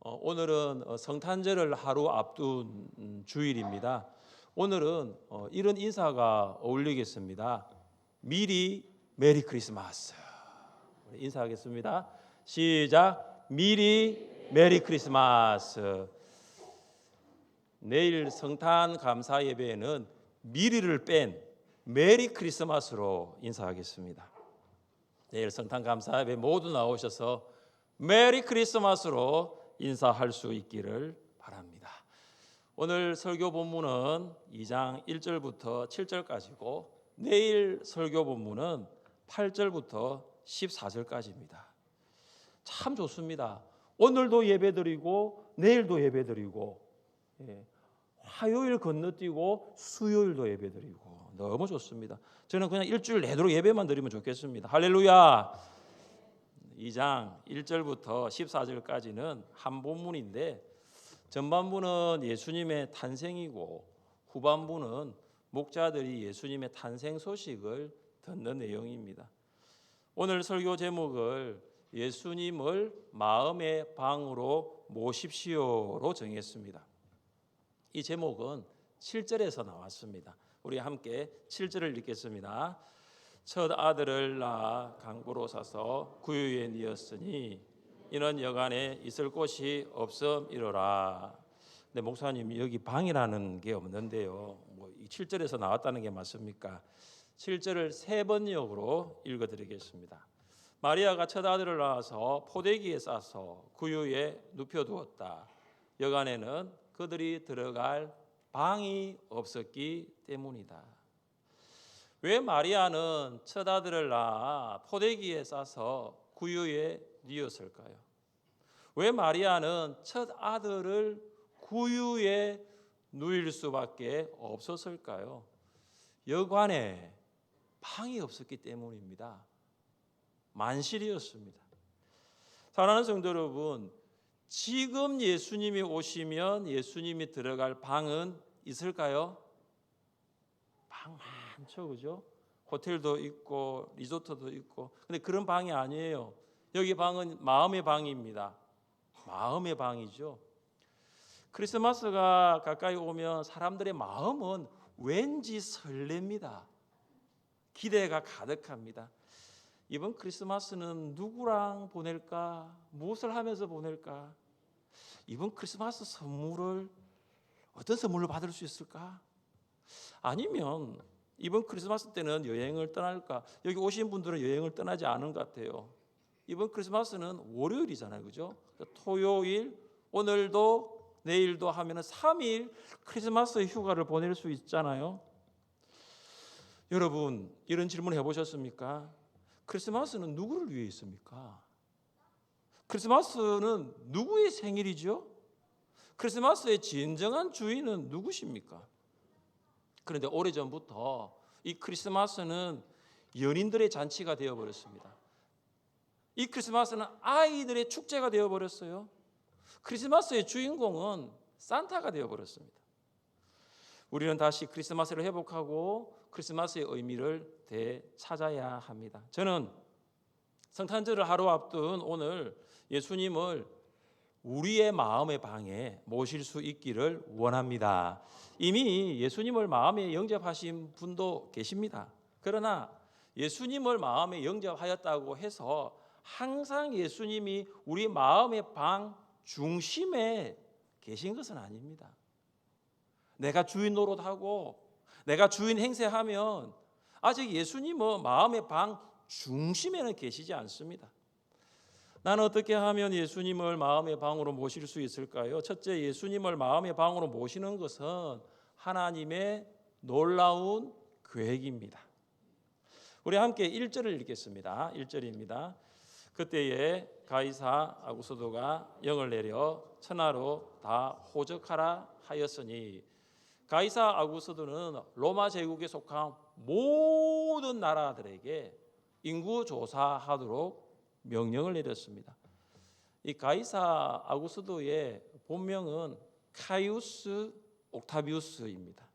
어, 오늘은 어, 성탄절을 하루 앞둔 음, 주일입니다. 오늘은 어, 이런 인사가 어울리겠습니다. 미리 메리 크리스마스. 인사하겠습니다. 시작. 미리 메리 크리스마스. 내일 성탄 감사 예배에는 미리를 뺀 메리 크리스마스로 인사하겠습니다. 내일 성탄 감사 예배 모두 나오셔서 메리 크리스마스로 인사할 수 있기를 바랍니다. 오늘 설교 본문은 2장 1절부터 7절까지고 내일 설교 본문은 8절부터 14절까지입니다. 참 좋습니다. 오늘도 예배드리고 내일도 예배드리고 예, 화요일 건너뛰고 수요일도 예배드리고 너무 좋습니다. 저는 그냥 일주일 내도록 예배만 드리면 좋겠습니다. 할렐루야. 2장 1절부터 14절까지는 한 본문인데 전반부는 예수님의 탄생이고 후반부는 목자들이 예수님의 탄생 소식을 듣는 내용입니다. 오늘 설교 제목을 예수님을 마음의 방으로 모십시오로 정했습니다. 이 제목은 7절에서 나왔습니다. 우리 함께 7절을 읽겠습니다. 첫 아들을 낳아 강보로 사서 구유에 니었으니 이는 여간에 있을 곳이 없음이로라. 근데 목사님 여기 방이라는 게 없는데요. 뭐이 7절에서 나왔다는 게 맞습니까? 7절을 세 번역으로 읽어 드리겠습니다. 마리아가 첫 아들을 낳아서 포대기에 싸서 구유에 눕혀 두었다. 여간에는 그들이 들어갈 방이 없었기 때문이다. 왜 마리아는 첫 아들을 낳아 포대기에 싸서 구유에 뉘었을까요? 왜 마리아는 첫 아들을 구유에 누일 수밖에 없었을까요? 여관에 방이 없었기 때문입니다. 만실이었습니다. 사랑하는 성도 여러분, 지금 예수님이 오시면 예수님이 들어갈 방은 있을까요? 방 많죠, 그죠? 호텔도 있고 리조트도 있고. 근데 그런 방이 아니에요. 여기 방은 마음의 방입니다. 마음의 방이죠. 크리스마스가 가까이 오면 사람들의 마음은 왠지 설렙니다. 기대가 가득합니다. 이번 크리스마스는 누구랑 보낼까? 무엇을 하면서 보낼까? 이번 크리스마스 선물을 어떤 선물로 받을 수 있을까? 아니면 이번 크리스마스 때는 여행을 떠날까? 여기 오신 분들은 여행을 떠나지 않은 것 같아요. 이번 크리스마스는 월요일이잖아요. 그죠? 토요일, 오늘도 내일도 하면은 3일 크리스마스 휴가를 보낼 수 있잖아요. 여러분, 이런 질문 해 보셨습니까? 크리스마스는 누구를 위해 있습니까? 크리스마스는 누구의 생일이죠? 크리스마스의 진정한 주인은 누구십니까? 그런데 오래전부터 이 크리스마스는 연인들의 잔치가 되어 버렸습니다. 이 크리스마스는 아이들의 축제가 되어 버렸어요. 크리스마스의 주인공은 산타가 되어 버렸습니다. 우리는 다시 크리스마스를 회복하고 크리스마스의 의미를 되찾아야 합니다. 저는 성탄절을 하루 앞둔 오늘 예수님을 우리의 마음의 방에 모실 수 있기를 원합니다. 이미 예수님을 마음에 영접하신 분도 계십니다. 그러나 예수님을 마음에 영접하였다고 해서 항상 예수님이 우리 마음의 방 중심에 계신 것은 아닙니다. 내가 주인 노릇하고 내가 주인 행세하면 아직 예수님은 마음의 방 중심에는 계시지 않습니다. 나는 어떻게 하면 예수님을 마음의 방으로 모실 수 있을까요? 첫째, 예수님을 마음의 방으로 모시는 것은 하나님의 놀라운 계획입니다. 우리 함께 1절을 읽겠습니다. 1절입니다. 그때에 가이사 아구스도가 영을 내려 천하로 다 호적하라 하였으니 가이사 아구스도는 로마 제국에 속한 모든 나라들에게 인구 조사하도록 명령을 내렸습니다. 이 가이사 아구스도의 본명은 카이우스 옥타비우스입니다.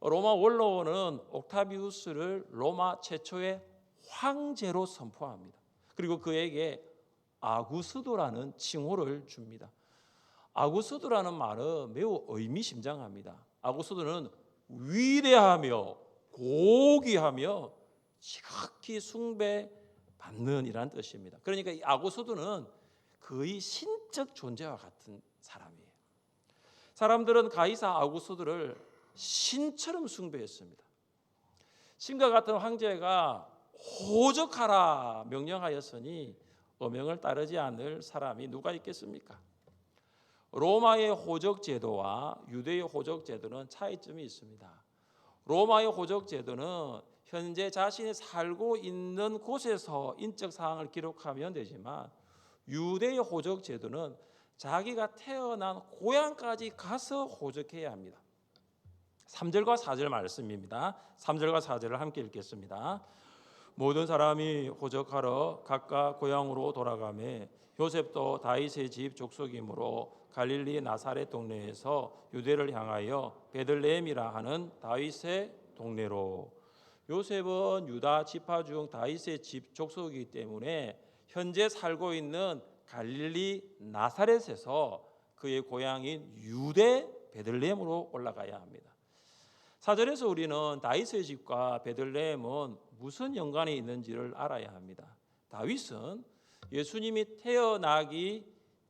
로마 원로는 옥타비우스를 로마 최초의 황제로 선포합니다. 그리고 그에게 아구스도라는 칭호를 줍니다. 아구소도라는 말은 매우 의미심장합니다. 아구소도는 위대하며 고귀하며 지극히 숭배 받는 이라는 뜻입니다. 그러니까 이 아구소도는 거의 신적 존재와 같은 사람이에요. 사람들은 가이사 아구소도를 신처럼 숭배했습니다. 신과 같은 황제가 호적하라 명령하였으니 어명을 따르지 않을 사람이 누가 있겠습니까? 로마의 호적 제도와 유대의 호적 제도는 차이점이 있습니다. 로마의 호적 제도는 현재 자신이 살고 있는 곳에서 인적 사항을 기록하면 되지만 유대의 호적 제도는 자기가 태어난 고향까지 가서 호적해야 합니다. 3절과 4절 말씀입니다. 3절과 4절을 함께 읽겠습니다. 모든 사람이 호적하러 각각 고향으로 돌아가매 요셉도 다윗의 집 족속이므로 갈릴리 나사렛 동네에서 유대를 향하여 베들레헴이라 하는 다윗의 동네로 요셉은 유다 지파 중 다윗의 집 족속이기 때문에 현재 살고 있는 갈릴리 나사렛에서 그의 고향인 유대 베들레헴으로 올라가야 합니다. 사절에서 우리는 다윗의 집과 베들레헴은 무슨 연관이 있는지를 알아야 합니다. 다윗은 예수님이 태어나기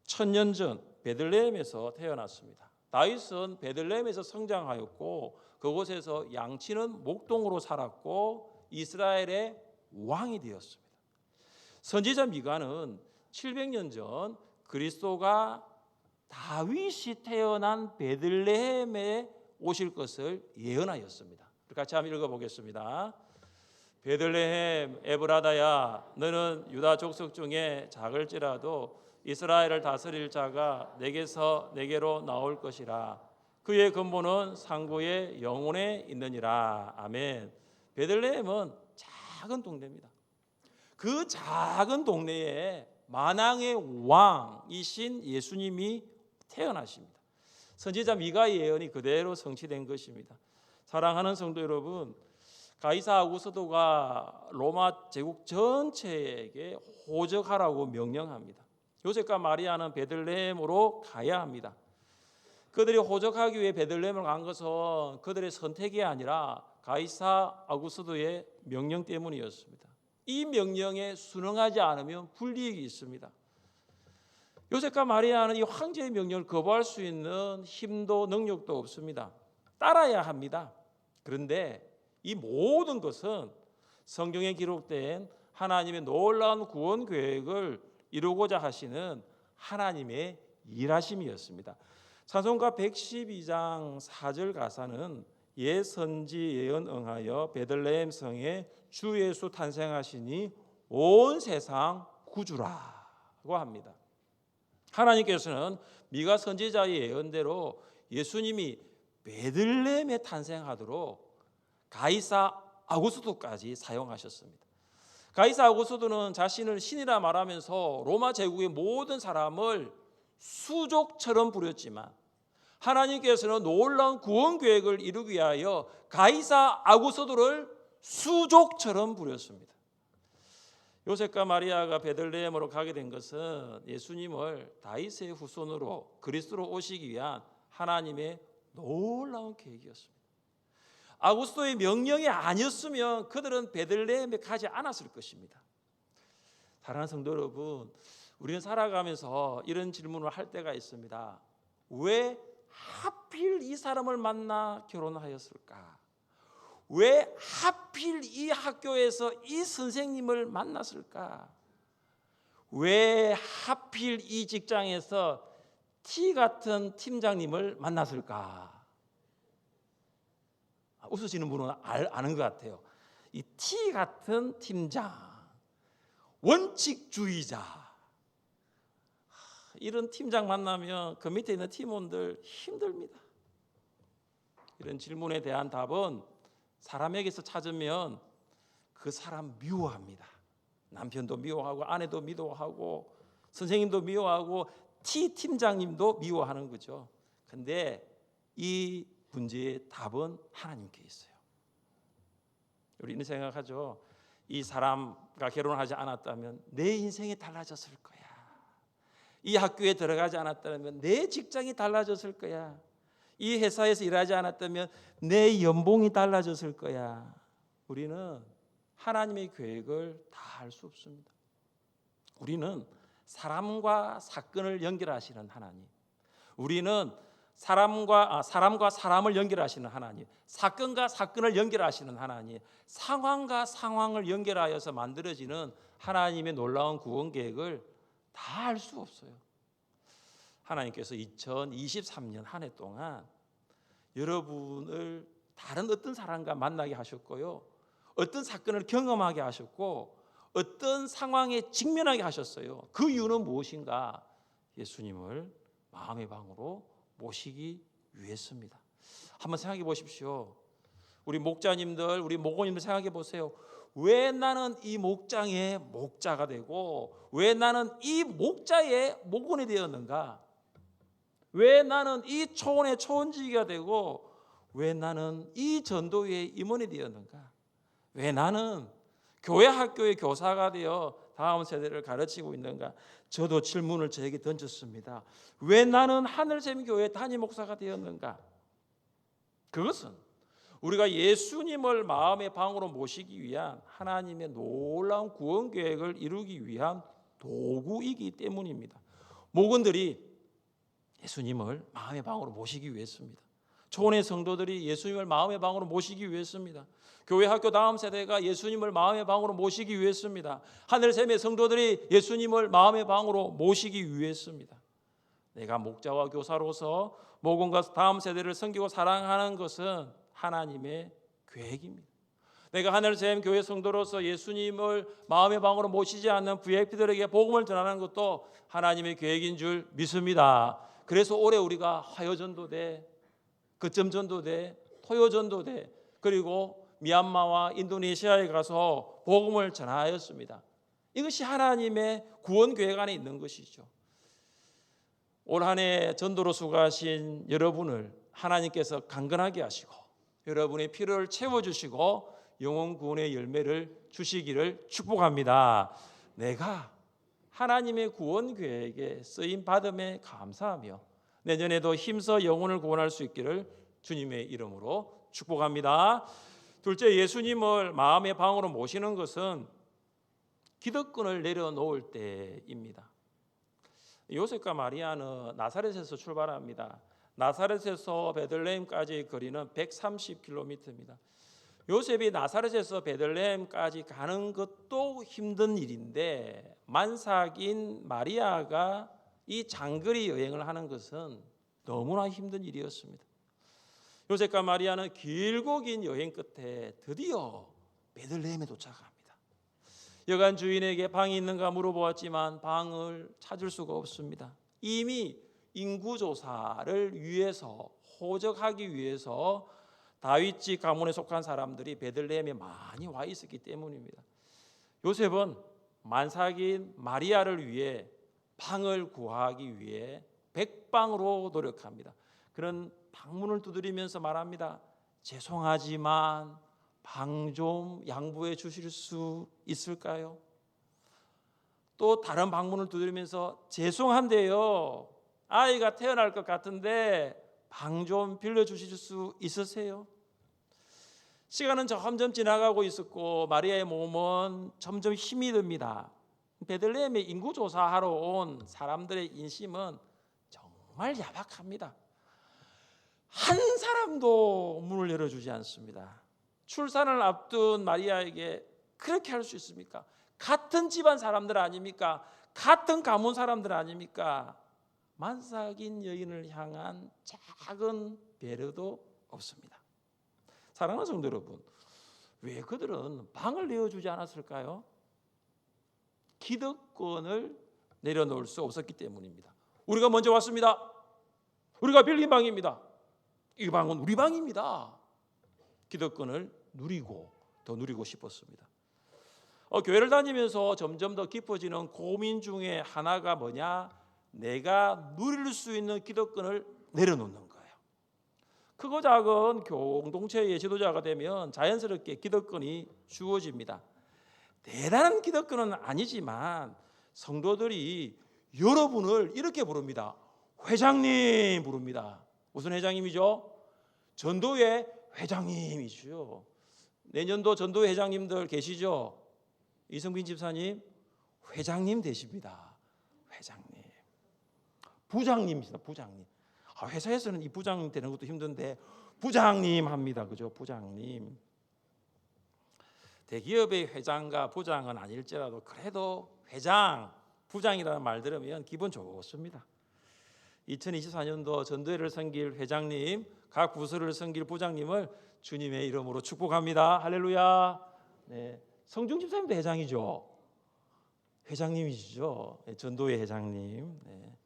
천년 전 베들레헴에서 태어났습니다. 다윗은 베들레헴에서 성장하였고 그곳에서 양치는 목동으로 살았고 이스라엘의 왕이 되었습니다. 선지자 미가는 700년 전 그리스도가 다윗이 태어난 베들레헴에 오실 것을 예언하였습니다. 같이 한번 읽어보겠습니다. 베들레헴 에브라다야 너는 유다 족속 중에 작을지라도 이스라엘을 다스릴 자가 내게서 내게로 나올 것이라 그의 근본은 상고의 영혼에 있느니라. 아멘. 베들레헴은 작은 동네입니다. 그 작은 동네에 만왕의 왕이신 예수님이 태어나십니다. 선지자 미가의 예언이 그대로 성취된 것입니다. 사랑하는 성도 여러분 가이사 아구스도가 로마 제국 전체에게 호적하라고 명령합니다. 요셉과 마리아는 베들레헴으로 가야 합니다. 그들이 호적하기 위해 베들레헴을 간 것은 그들의 선택이 아니라 가이사 아구스도의 명령 때문이었습니다. 이 명령에 순응하지 않으면 불이익이 있습니다. 요셉과 마리아는 이 황제의 명령을 거부할 수 있는 힘도 능력도 없습니다. 따라야 합니다. 그런데 이 모든 것은 성경에 기록된 하나님의 놀라운 구원 계획을 이루고자 하시는 하나님의 일하심이었습니다. 찬송가 112장 4절 가사는 예 선지 예언 응하여 베들레헴 성에 주 예수 탄생하시니 온 세상 구주라고 합니다. 하나님께서는 미가 선지자의 예언대로 예수님이 베들레헴에 탄생하도록 가이사 아구스도까지 사용하셨습니다. 가이사 아구스도는 자신을 신이라 말하면서 로마 제국의 모든 사람을 수족처럼 부렸지만 하나님께서는 놀라운 구원 계획을 이루기 위하여 가이사 아구스도를 수족처럼 부렸습니다. 요셉과 마리아가 베들레헴으로 가게 된 것은 예수님을 다윗의 후손으로 그리스도로 오시기 위한 하나님의 놀라운 계획이었습니다. 아구스도의 명령이 아니었으면 그들은 베들레헴에 가지 않았을 것입니다. 사랑하는 성도 여러분, 우리는 살아가면서 이런 질문을 할 때가 있습니다. 왜 하필 이 사람을 만나 결혼하였을까? 왜 하필 이 학교에서 이 선생님을 만났을까? 왜 하필 이 직장에서 T 같은 팀장님을 만났을까? 웃으시는 분은 알, 아는 것 같아요. 이 T 같은 팀장, 원칙주의자. 이런 팀장 만나면 그 밑에 있는 팀원들 힘듭니다. 이런 질문에 대한 답은 사람에게서 찾으면 그 사람 미워합니다. 남편도 미워하고 아내도 미워하고 선생님도 미워하고 T 팀장님도 미워하는 거죠. 근데 이 문제의 답은 하나님께 있어요. 우리는 생각하죠. 이 사람과 결혼하지 않았다면 내 인생이 달라졌을 거야. 이 학교에 들어가지 않았다면 내 직장이 달라졌을 거야. 이 회사에서 일하지 않았다면 내 연봉이 달라졌을 거야. 우리는 하나님의 계획을 다 알 수 없습니다. 우리는 사람과 사건을 연결하시는 하나님. 우리는 사람과 아, 사람과 사람을 연결하시는 하나님, 사건과 사건을 연결하시는 하나님, 상황과 상황을 연결하여서 만들어지는 하나님의 놀라운 구원 계획을 다 알 수 없어요. 하나님께서 2023년 한 해 동안 여러분을 다른 어떤 사람과 만나게 하셨고요. 어떤 사건을 경험하게 하셨고 어떤 상황에 직면하게 하셨어요. 그 이유는 무엇인가? 예수님을 마음의 방으로 모시기 위해서입니다. 한번 생각해 보십시오. 우리 목자님들, 우리 목원님들 생각해 보세요. 왜 나는 이 목장의 목자가 되고 왜 나는 이 목자의 목원이 되었는가? 왜 나는 이 초원의 초원지기가 되고 왜 나는 이 전도회의 임원이 되었는가? 왜 나는 교회 학교의 교사가 되어 다음 세대를 가르치고 있는가? 저도 질문을 저에게 던졌습니다. 왜 나는 하늘샘 교회 담임 목사가 되었는가? 그것은 우리가 예수님을 마음의 방으로 모시기 위한 하나님의 놀라운 구원 계획을 이루기 위한 도구이기 때문입니다. 목원들이 예수님을 마음의 방으로 모시기 위해서입니다. 초원의 성도들이 예수님을 마음의 방으로 모시기 위해서입니다. 교회 학교 다음 세대가 예수님을 마음의 방으로 모시기 위해서입니다. 하늘 샘의 성도들이 예수님을 마음의 방으로 모시기 위해서입니다. 내가 목자와 교사로서 목원과 다음 세대를 섬기고 사랑하는 것은 하나님의 계획입니다. 내가 하늘 샘 교회 성도로서 예수님을 마음의 방으로 모시지 않는 VIP들에게 복음을 전하는 것도 하나님의 계획인 줄 믿습니다. 그래서 올해 우리가 화요전도대, 거점전도대, 토요전도대 그리고 미얀마와 인도네시아에 가서 복음을 전하였습니다. 이것이 하나님의 구원 계획 안에 있는 것이죠. 올 한해 전도로 수고하신 여러분을 하나님께서 강건하게 하시고 여러분의 필요를 채워 주시고 영혼 구원의 열매를 주시기를 축복합니다. 내가 하나님의 구원 계획에 쓰임 받음에 감사하며 내년에도 힘써 영혼을 구원할 수 있기를 주님의 이름으로 축복합니다. 둘째 예수님을 마음의 방으로 모시는 것은 기득권을 내려놓을 때입니다. 요셉과 마리아는 나사렛에서 출발합니다. 나사렛에서 베들레헴까지 거리는 130km입니다. 요셉이 나사렛에서 베들레헴까지 가는 것도 힘든 일인데 만삭인 마리아가 이 장거리 여행을 하는 것은 너무나 힘든 일이었습니다. 요셉과 마리아는 길고 긴 여행 끝에 드디어 베들레헴에 도착합니다. 여관 주인에게 방이 있는가 물어보았지만 방을 찾을 수가 없습니다. 이미 인구 조사를 위해서 호적하기 위해서 다윗집 가문에 속한 사람들이 베들레헴에 많이 와 있었기 때문입니다. 요셉은 만삭인 마리아를 위해 방을 구하기 위해 백방으로 노력합니다. 그런 방문을 두드리면서 말합니다. 죄송하지만 방 좀 양보해 주실 수 있을까요? 또 다른 방문을 두드리면서 죄송한데요. 아이가 태어날 것 같은데 방 좀 빌려 주실 수 있으세요? 시간은 점점 지나가고 있었고 마리아의 몸은 점점 힘이 듭니다. 베들레헴에 인구 조사하러 온 사람들의 인심은 정말 야박합니다. 한 사람도 문을 열어주지 않습니다. 출산을 앞둔 마리아에게 그렇게 할 수 있습니까? 같은 집안 사람들 아닙니까? 같은 가문 사람들 아닙니까? 만삭인 여인을 향한 작은 배려도 없습니다. 사랑하는 성도 여러분, 왜 그들은 방을 내어주지 않았을까요? 기득권을 내려놓을 수 없었기 때문입니다. 우리가 먼저 왔습니다. 우리가 빌린 방입니다. 이 방은 우리 방입니다. 기득권을 누리고 더 누리고 싶었습니다. 어, 교회를 다니면서 점점 더 깊어지는 고민 중에 하나가 뭐냐? 내가 누릴 수 있는 기득권을 내려놓는 거예요. 크고 작은 공동체의 지도자가 되면 자연스럽게 기득권이 주어집니다. 대단한 기득권은 아니지만 성도들이 여러분을 이렇게 부릅니다. 회장님 부릅니다. 무슨 회장님이죠? 전도회 회장님이죠. 내년도 전도회 회장님들 계시죠? 이성빈 집사님 회장님 되십니다. 회장님. 부장님이시다. 부장님. 아, 회사에서는 이 부장님 되는 것도 힘든데 부장님 합니다. 그죠? 부장님. 대기업의 회장과 부장은 아닐지라도 그래도 회장, 부장이라는 말 들으면 기분 좋습니다. 2024년도 전도회를 섬길 회장님, 각 부서를 섬길 부장님을 주님의 이름으로 축복합니다. 할렐루야. 네. 성중 집사님도 회장이죠. 회장님이시죠. 네, 전도회 회장님. 네.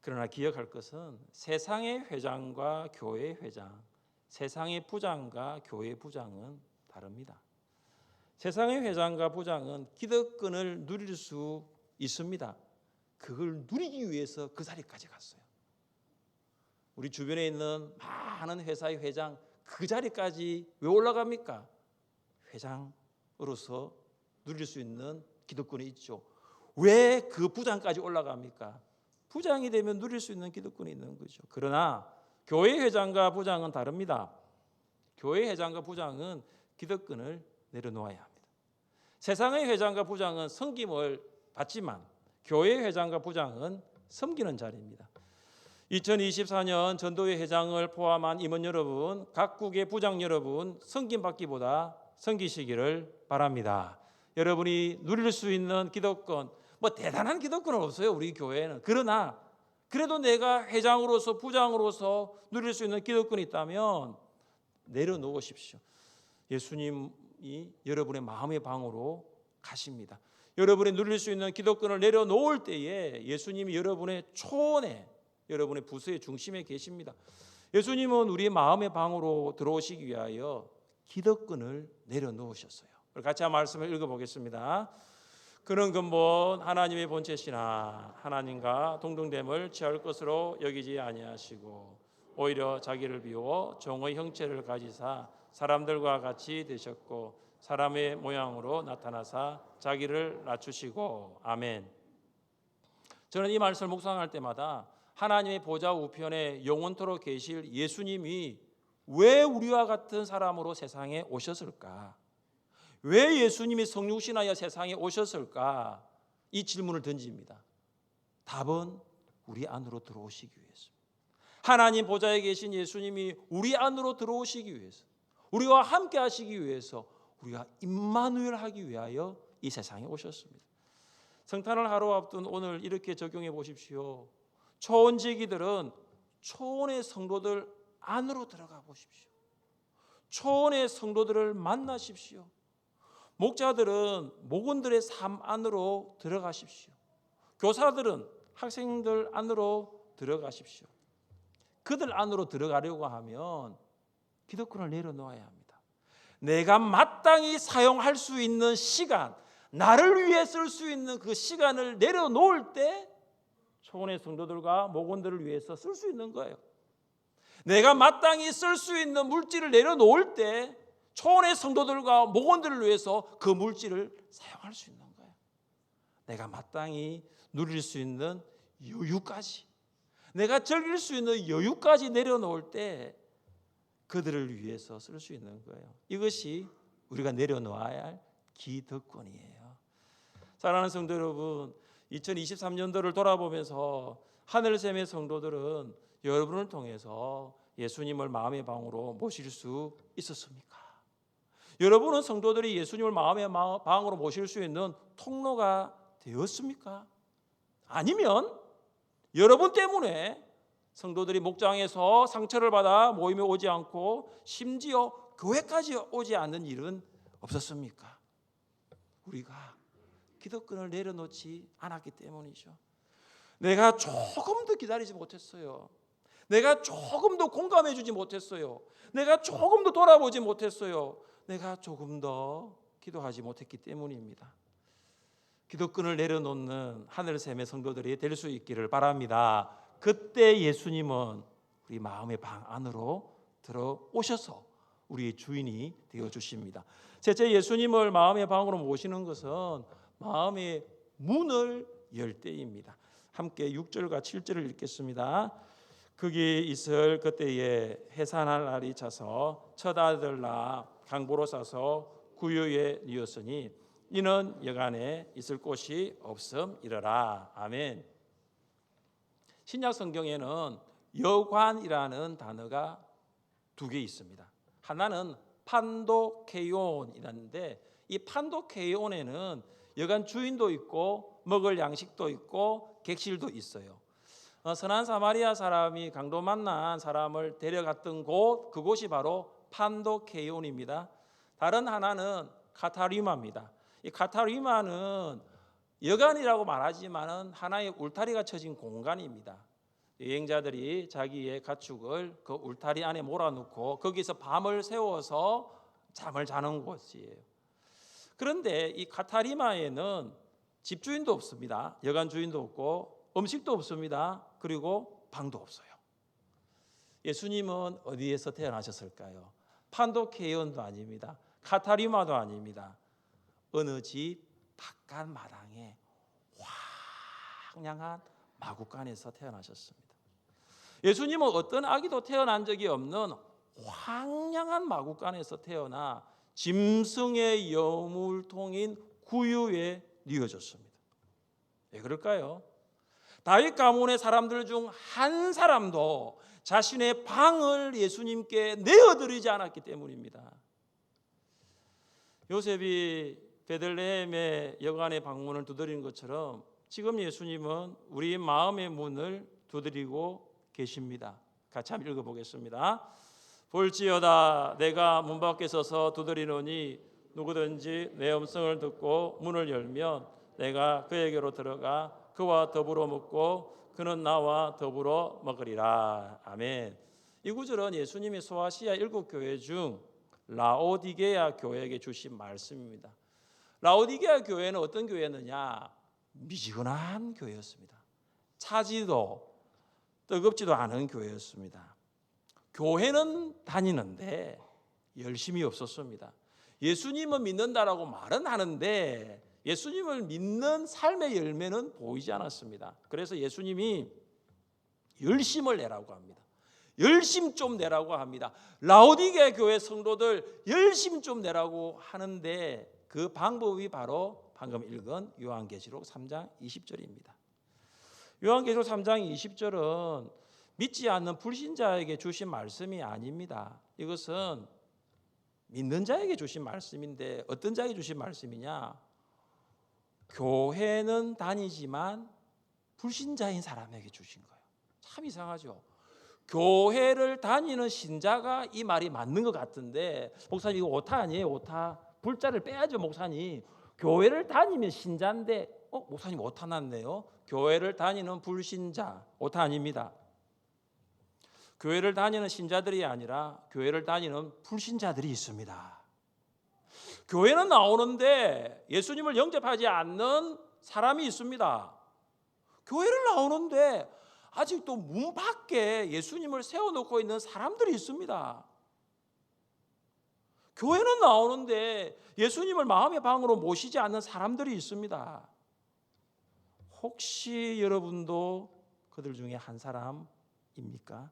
그러나 기억할 것은 세상의 회장과 교회 회장, 세상의 부장과 교회 부장은 다릅니다. 세상의 회장과 부장은 기득권을 누릴 수 있습니다. 그걸 누리기 위해서 그 자리까지 갔어요. 우리 주변에 있는 많은 회사의 회장 그 자리까지 왜 올라갑니까? 회장으로서 누릴 수 있는 기득권이 있죠. 왜 그 부장까지 올라갑니까? 부장이 되면 누릴 수 있는 기득권이 있는 거죠. 그러나 교회 회장과 부장은 다릅니다. 교회 회장과 부장은 기득권을 내려놓아야 합니다. 세상의 회장과 부장은 섬김을 받지만 교회 회장과 부장은 섬기는 자리입니다. 2024년 전도회 회장을 포함한 임원 여러분, 각국의 부장 여러분 섬김 받기보다 섬기시기를 바랍니다. 여러분이 누릴 수 있는 기득권, 뭐 대단한 기득권은 없어요 우리 교회는. 그러나 그래도 내가 회장으로서 부장으로서 누릴 수 있는 기득권이 있다면 내려놓으십시오. 예수님이 여러분의 마음의 방으로 가십니다. 여러분이 누릴 수 있는 기독권을 내려놓을 때에 예수님이 여러분의 초원에 여러분의 부서의 중심에 계십니다. 예수님은 우리 마음의 방으로 들어오시기 위하여 기득권을 내려놓으셨어요. 같이 한 말씀을 읽어보겠습니다. 그런 근본 하나님의 본체시나 하나님과 동등됨을 취할 것으로 여기지 아니하시고 오히려 자기를 비워 종의 형체를 가지사 사람들과 같이 되셨고 사람의 모양으로 나타나사 자기를 낮추시고 아멘. 저는 이 말씀을 묵상할 때마다 하나님의 보좌 우편에 영원토록 계실 예수님이 왜 우리와 같은 사람으로 세상에 오셨을까? 왜 예수님이 성육신하여 세상에 오셨을까? 이 질문을 던집니다. 답은 우리 안으로 들어오시기 위해서. 하나님 보좌에 계신 예수님이 우리 안으로 들어오시기 위해서. 우리와 함께 하시기 위해서 우리가 임마누엘 하기 위하여 이 세상에 오셨습니다. 성탄을 하루 앞둔 오늘 이렇게 적용해 보십시오. 초원지기들은 초원의 성도들 안으로 들어가 보십시오. 초원의 성도들을 만나십시오. 목자들은 목원들의 삶 안으로 들어가십시오. 교사들은 학생들 안으로 들어가십시오. 그들 안으로 들어가려고 하면 기독권을 내려놓아야 합니다. 내가 마땅히 사용할 수 있는 시간, 나를 위해 쓸 수 있는 그 시간을 내려놓을 때 초원의 성도들과 목원들을 위해서 쓸 수 있는 거예요. 내가 마땅히 쓸 수 있는 물질을 내려놓을 때 초원의 성도들과 목원들을 위해서 그 물질을 사용할 수 있는 거예요. 내가 마땅히 누릴 수 있는 여유까지, 내가 즐길 수 있는 여유까지 내려놓을 때 그들을 위해서 쓸 수 있는 거예요. 이것이 우리가 내려놓아야 할 기득권이에요. 사랑하는 성도 여러분, 2023년도를 돌아보면서 하늘샘의 성도들은 여러분을 통해서 예수님을 마음의 방으로 모실 수 있었습니까? 여러분은 성도들이 예수님을 마음의 방으로 모실 수 있는 통로가 되었습니까? 아니면 여러분 때문에 성도들이 목장에서 상처를 받아 모임에 오지 않고 심지어 교회까지 오지 않는 일은 없었습니까? 우리가 기득권을 내려놓지 않았기 때문이죠. 내가 조금 더 기다리지 못했어요. 내가 조금 더 공감해 주지 못했어요. 내가 조금 더 돌아보지 못했어요. 내가 조금 더 기도하지 못했기 때문입니다. 기득권을 내려놓는 하늘 샘의 성도들이 될 수 있기를 바랍니다. 그때 예수님은 우리 마음의 방 안으로 들어오셔서 우리의 주인이 되어 주십니다. 셋째 예수님을 마음의 방으로 모시는 것은 마음의 문을 열 때입니다. 함께 6절과 7절을 읽겠습니다. 거기 있을 그때에 해산할 날이 차서 첫 아들 나 강보로 싸서 구유에 뉘었으니 이는 여간에 있을 곳이 없음이러라. 아멘. 신약 성경에는 여관이라는 단어가 두 개 있습니다. 하나는 판도케이온이라는데 이 판도케이온에는 여간 주인도 있고 먹을 양식도 있고 객실도 있어요. 어, 선한 사마리아 사람이 강도 만난 사람을 데려갔던 곳 그곳이 바로 판도케이온입니다. 다른 하나는 카타리마입니다. 이 카타리마는 여관이라고 말하지만은 하나의 울타리가 쳐진 공간입니다. 여행자들이 자기의 가축을 그 울타리 안에 몰아넣고 거기서 밤을 새워서 잠을 자는 곳이에요. 그런데 이 카타리마에는 집주인도 없습니다. 여관 주인도 없고 음식도 없습니다. 그리고 방도 없어요. 예수님은 어디에서 태어나셨을까요? 판도케이온도 아닙니다. 카타리마도 아닙니다. 어느 집 바깥 마당에 황량한 마구간에서 태어나셨습니다. 예수님은 어떤 아기도 태어난 적이 없는 황량한 마구간에서 태어나 짐승의 여물통인 구유에 뉘어졌습니다. 왜 그럴까요? 다윗 가문의 사람들 중 한 사람도 자신의 방을 예수님께 내어드리지 않았기 때문입니다. 요셉이 베들레헴의 여관의 방문을 두드리는 것처럼 지금 예수님은 우리 마음의 문을 두드리고 계십니다. 같이 한번 읽어보겠습니다. 볼지어다 내가 문 밖에 서서 두드리노니 누구든지 내 음성을 듣고 문을 열면 내가 그에게로 들어가 그와 더불어 먹고 그는 나와 더불어 먹으리라. 아멘. 이 구절은 예수님이 소아시아 일곱 교회 중 라오디게아 교회에게 주신 말씀입니다. 라오디게아 교회는 어떤 교회느냐? 미지근한 교회였습니다. 차지도 뜨겁지도 않은 교회였습니다. 교회는 다니는데 열심히 없었습니다. 예수님은 믿는다라고 말은 하는데 예수님을 믿는 삶의 열매는 보이지 않았습니다. 그래서 예수님이 열심을 내라고 합니다. 열심 좀 내라고 합니다. 라오디게 교회 성도들 열심 좀 내라고 하는데 그 방법이 바로 방금 읽은 요한계시록 3장 20절입니다. 요한계시록 3장 20절은 믿지 않는 불신자에게 주신 말씀이 아닙니다. 이것은 믿는 자에게 주신 말씀인데 어떤 자에게 주신 말씀이냐? 교회는 다니지만 불신자인 사람에게 주신 거예요. 참 이상하죠. 교회를 다니는 신자가 이 말이 맞는 것 같은데 목사님 이거 오타 아니에요? 오타 불자를 빼야죠 목사님. 교회를 다니면 신자인데 어 목사님 오타 났네요. 교회를 다니는 불신자 오타 아닙니다. 교회를 다니는 신자들이 아니라 교회를 다니는 불신자들이 있습니다. 교회는 나오는데 예수님을 영접하지 않는 사람이 있습니다. 교회를 나오는데 아직도 문 밖에 예수님을 세워놓고 있는 사람들이 있습니다. 교회는 나오는데 예수님을 마음의 방으로 모시지 않는 사람들이 있습니다. 혹시 여러분도 그들 중에 한 사람입니까?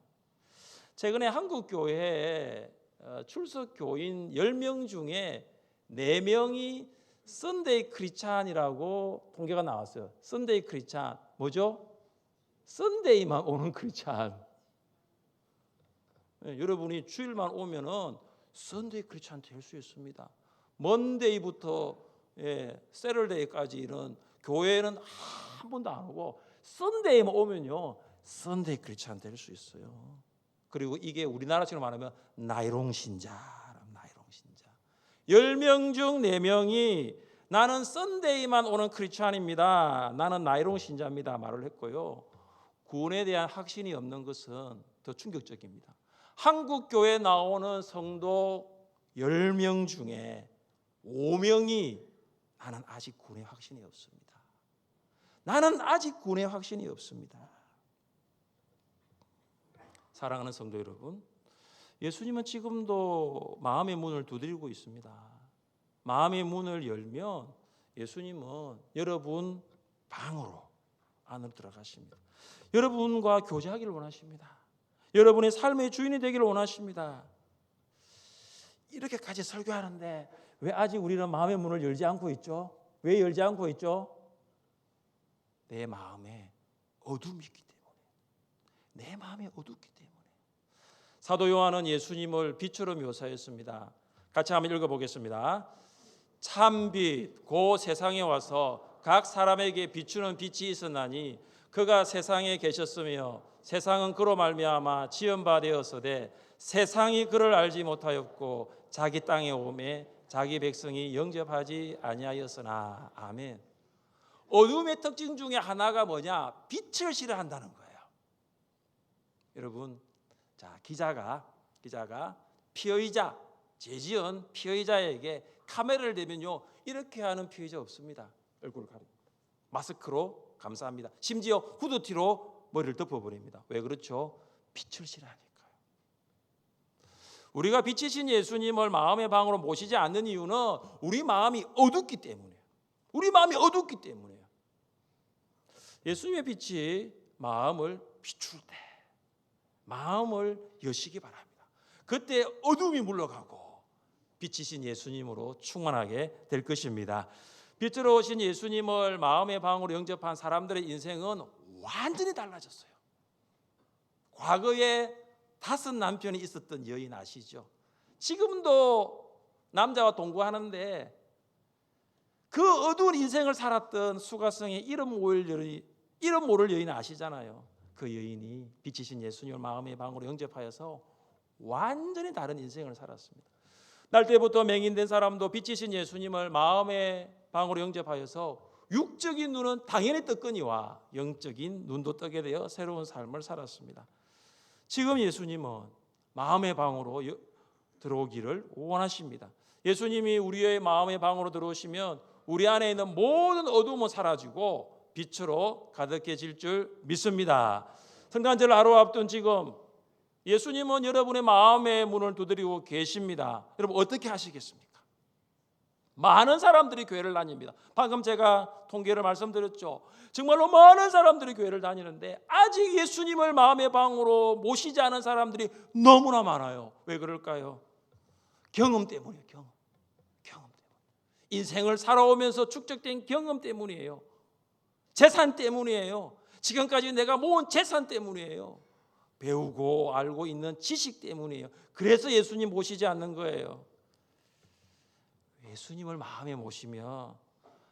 최근에 한국 교회에 어, 출석 교인 10명 중에 4명이 썬데이 크리찬이라고 통계가 나왔어요. 썬데이 크리찬 뭐죠? 썬데이만 오는 크리찬. 예, 여러분이 주일만 오면은 썬데이 크리찬 될 수 있습니다. 먼데이부터 예, 세럴데이까지 이런 교회는 한 번도 안 오고 썬데이만 오면요 썬데이 크리찬 될 수 있어요. 그리고 이게 우리나라처럼 말하면 나이롱 신자. 10명 중 4명이 나는 썬데이만 오는 크리스찬입니다. 나는 나이롱 신자입니다. 말을 했고요. 구원에 대한 확신이 없는 것은 더 충격적입니다. 한국 교회 나오는 성도 10명 중에 5명이 나는 아직 구원의 확신이 없습니다. 나는 아직 구원의 확신이 없습니다. 사랑하는 성도 여러분, 예수님은 지금도 마음의 문을 두드리고 있습니다. 마음의 문을 열면 예수님은 여러분 방으로 안으로 들어가십니다. 여러분과 교제하기를 원하십니다. 여러분의 삶의 주인이 되기를 원하십니다. 이렇게까지 설교하는데 왜 아직 우리는 마음의 문을 열지 않고 있죠? 왜 열지 않고 있죠? 내 마음에 어둠이 있기 때문에. 내 마음에 어둡기. 사도 요한은 예수님을 빛으로 묘사했습니다. 같이 한번 읽어보겠습니다. 참빛 고 세상에 와서 각 사람에게 비추는 빛이 있었나니 그가 세상에 계셨으며 세상은 그로 말미암아 지은 바 되었으되 세상이 그를 알지 못하였고 자기 땅에 오매 자기 백성이 영접하지 아니하였으나 아멘. 어둠의 특징 중에 하나가 뭐냐? 빛을 싫어한다는 거예요. 여러분, 자 기자가 기자가 피의자 재지은 피의자에게 카메라를 대면요 이렇게 하는 피의자 없습니다. 얼굴을 가리고 마스크로 감사합니다. 심지어 후드티로 머리를 덮어버립니다. 왜 그렇죠? 빛을 싫어하니까요. 우리가 빛이신 예수님을 마음의 방으로 모시지 않는 이유는 우리 마음이 어둡기 때문이에요. 우리 마음이 어둡기 때문이에요. 예수님의 빛이 마음을 비출 때 마음을 여시기 바랍니다. 그때 어둠이 물러가고 빛이신 예수님으로 충만하게 될 것입니다. 빛으로 오신 예수님을 마음의 방으로 영접한 사람들의 인생은 완전히 달라졌어요. 과거에 다섯 남편이 있었던 여인 아시죠? 지금도 남자와 동거하는데 그 어두운 인생을 살았던 수가성의 이름 모를 여인, 이름 모를 여인 아시잖아요. 그 여인이 빛이신 예수님을 마음의 방으로 영접하여서 완전히 다른 인생을 살았습니다. 날 때부터 맹인된 사람도 빛이신 예수님을 마음의 방으로 영접하여서 육적인 눈은 당연히 떴거니와 영적인 눈도 뜨게 되어 새로운 삶을 살았습니다. 지금 예수님은 마음의 방으로 여- 들어오기를 원하십니다. 예수님이 우리의 마음의 방으로 들어오시면 우리 안에 있는 모든 어둠은 사라지고 빛으로 가득해질 줄 믿습니다. 성탄절 하루 앞둔 지금 예수님은 여러분의 마음의 문을 두드리고 계십니다. 여러분 어떻게 하시겠습니까? 많은 사람들이 교회를 다닙니다. 방금 제가 통계를 말씀드렸죠. 정말로 많은 사람들이 교회를 다니는데 아직 예수님을 마음의 방으로 모시지 않은 사람들이 너무나 많아요. 왜 그럴까요? 경험 때문이에요. 경험. 경험 때문에. 인생을 살아오면서 축적된 경험 때문이에요. 재산 때문이에요. 지금까지 내가 모은 재산 때문이에요. 배우고 알고 있는 지식 때문이에요. 그래서 예수님 모시지 않는 거예요. 예수님을 마음에 모시면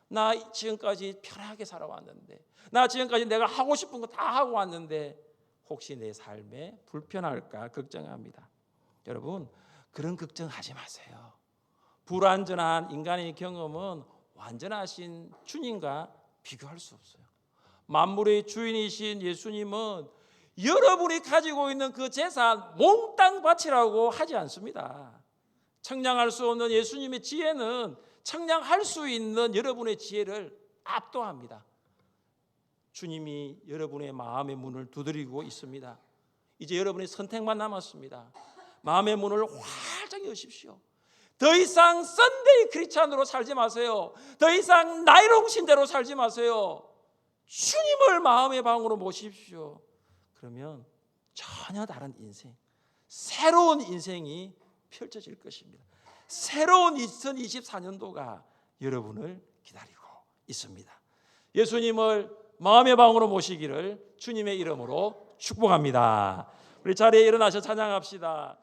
나 지금까지 편하게 살아왔는데 나 지금까지 내가 하고 싶은 거 다 하고 왔는데 혹시 내 삶에 불편할까 걱정합니다. 여러분 그런 걱정하지 마세요. 불완전한 인간의 경험은 완전하신 주님과 비교할 수 없어요. 만물의 주인이신 예수님은 여러분이 가지고 있는 그 재산 몽땅 바치라고 하지 않습니다. 청량할 수 없는 예수님의 지혜는 청량할 수 있는 여러분의 지혜를 압도합니다. 주님이 여러분의 마음의 문을 두드리고 있습니다. 이제 여러분의 선택만 남았습니다. 마음의 문을 활짝 여십시오. 더 이상 썬데이 크리스찬으로 살지 마세요. 더 이상 나이롱 신대로 살지 마세요. 주님을 마음의 방으로 모십시오. 그러면 전혀 다른 인생, 새로운 인생이 펼쳐질 것입니다. 새로운 2024년도가 여러분을 기다리고 있습니다. 예수님을 마음의 방으로 모시기를 주님의 이름으로 축복합니다. 우리 자리에 일어나서 찬양합시다.